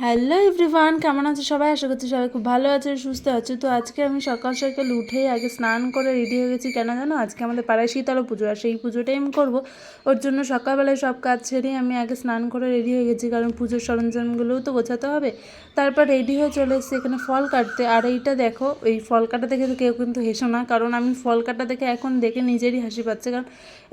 Hello everyone কেমন আছে সবাই? আশা করছি সবাই খুব ভালো আছে, সুস্থ আছে। তো আজকে আমি সকাল সকাল উঠেই আগে স্নান করে রেডি হয়ে গেছি। কেন জানো? আজকে আমাদের পাড়ায় শীতলা পুজো, আর সেই পুজোটাই আমি করব। ওর জন্য সকালবেলায় সব কাজ ছেড়েই আমি আগে স্নান করে রেডি হয়ে গেছি, কারণ পুজোর সরঞ্জামগুলোও তো গোছাতে হবে। তারপর রেডি হয়ে চলে এসেছি এখানে ফল কাটতে। আর এইটা দেখো, এই ফল কাটা দেখে তো কেউ কিন্তু হেসো না, কারণ আমি ফল কাটা দেখে এখন দেখে নিজেরই হাসি পাচ্ছে। কারণ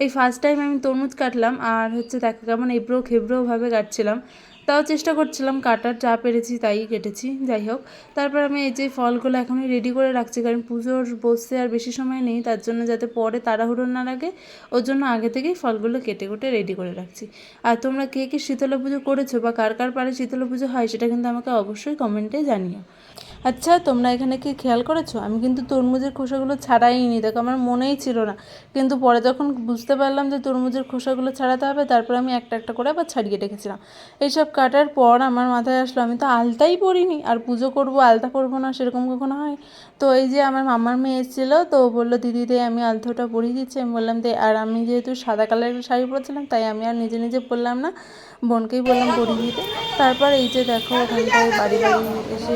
এই ফার্স্ট টাইম আমি তরমুজ কাটলাম, আর হচ্ছে দেখো কেমন এবড়ো খেবড়োভাবে কাটছিলাম। তাও চেষ্টা করছিলাম, কাটার যা পেরেছি তাই কেটেছি, যাই হোক। তারপর আমি এই যে ফলগুলো এখনই রেডি করে রাখছি, কারণ পুজোর বসতে আর বেশি সময় নেই, তার জন্য যাতে পরে তাড়াহুড়ো না লাগে, ওর জন্য আগে থেকেই ফলগুলো কেটে কুটে রেডি করে রাখছি। আর তোমরা কে কে শীতলা পুজো করেছ বা কার কার পারে শীতলা পুজো হয়, সেটা কিন্তু আমাকে অবশ্যই কমেন্টে জানিও। আচ্ছা তোমরা এখানে কি খেয়াল করেছ? আমি কিন্তু তরমুজের খোসাগুলো ছাড়াইনি। দেখো, আমার মনেই ছিল না। কিন্তু পরে যখন বুঝতে পারলাম যে তরমুজের খোসাগুলো ছাড়াতে হবে, তারপর আমি একটা একটা করে আবার ছাড়িয়ে রেখেছিলাম। এইসব কাটার পর আমার মাথায় আসলো, আমি তো আলতাই পরিনি। আর পুজো করব, আলতা পরবো না, সেরকম কখনো হয়? তো এই যে আমার মামার মেয়ে এসেছিল, তো বলল, দিদি, দে, আমি আলতাটা পরিয়ে দিচ্ছি। আমি বললাম, দে, আর আমি যেহেতু সাদা কালারের শাড়ি পরেছিলাম, তাই আমি আর নিজে নিজে পরলাম না। বোনকেই বললাম পরিয়ে দিতে। তারপর এই যে দেখো, ওখানটায় বাড়ি বাড়ি এসে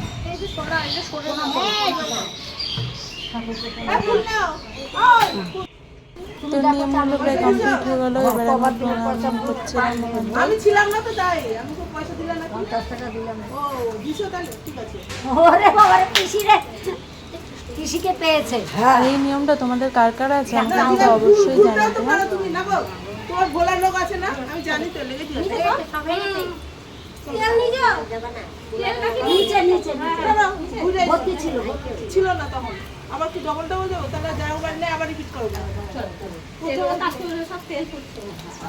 তো নিয়মগুলো প্রায় কমপ্লিট হয়ে গেলো এবার আমি প্রণাম করছিলাম আমি ছিলাম না তো তাই আমি তো পয়সা দিলাম না পঞ্চাশ টাকা দিলাম ও দিছো তাহলে ঠিক আছে ওরে বাবা রে পিসি রে পিসিকে পেয়েছে আর এই নিয়মটা তোমাদের কার কার আছে? আমাকে কিন্তু অবশ্যই ভুলটাও জানাতে তো হ্যাঁ তুমি না গো তোমার ভোলার লোক আছে না? আমি জানি তো লেগে দিয়েছে ছিল ভর্তি ছিল। ছিল না তখন। আবার কি ডবল ডবল দেবো? তাহলে যাও বাড়লে আবার রিপিট করব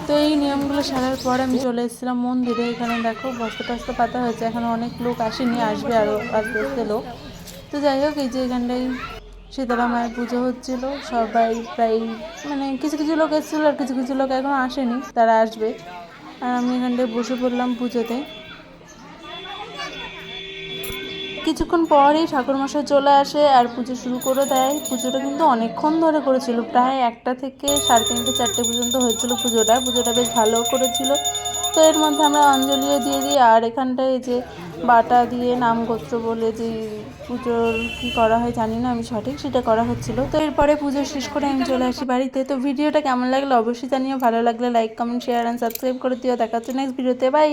তো এই নিয়মগুলো সারার পর আমি চলে এসেছিলাম মন্দিরে। এখানে দেখো বস্তা টস্তা পাতা হয়েছে। এখন অনেক লোক আসেনি আসবে আরও আস্তে আস্তে লোক। তো যাই হোক এই যে এখানটায় শীতলা মায়ের পুজো হচ্ছিল। সবাই প্রায় মানে কিছু কিছু লোক এসেছিল আর কিছু কিছু লোক এখন আসেনি। তারা আসবে। আর আমি এখানটায় বসে পড়লাম পুজোতে। কিছুক্ষণ পরেই ঠাকুরমশাই চলে আসে আর পুজো শুরু করে দেয়। পুজোটা কিন্তু অনেকক্ষণ ধরে করেছিল। প্রায় একটা থেকে সাড়ে তিনটে, চারটে পর্যন্ত হয়েছিল পুজোটা। পুজোটা বেশ ভালো করেছিল। তো এর মধ্যে আমরা অঞ্জলিও দিয়ে দিই। আর এখানটায় যে বাটা দিয়ে নাম গোত্র বলে যে পুজোর কী করা হয় জানি না, আমি সঠিক সেটা করা হচ্ছিল। তো এরপরে পুজো শেষ করে আমি চলে আসি বাড়িতে। তো ভিডিওটা কেমন লাগল অবশ্যই জানিও। ভালো লাগলে like comment share and subscribe করে দিও। দেখা হচ্ছে নেক্সট ভিডিওতে বাই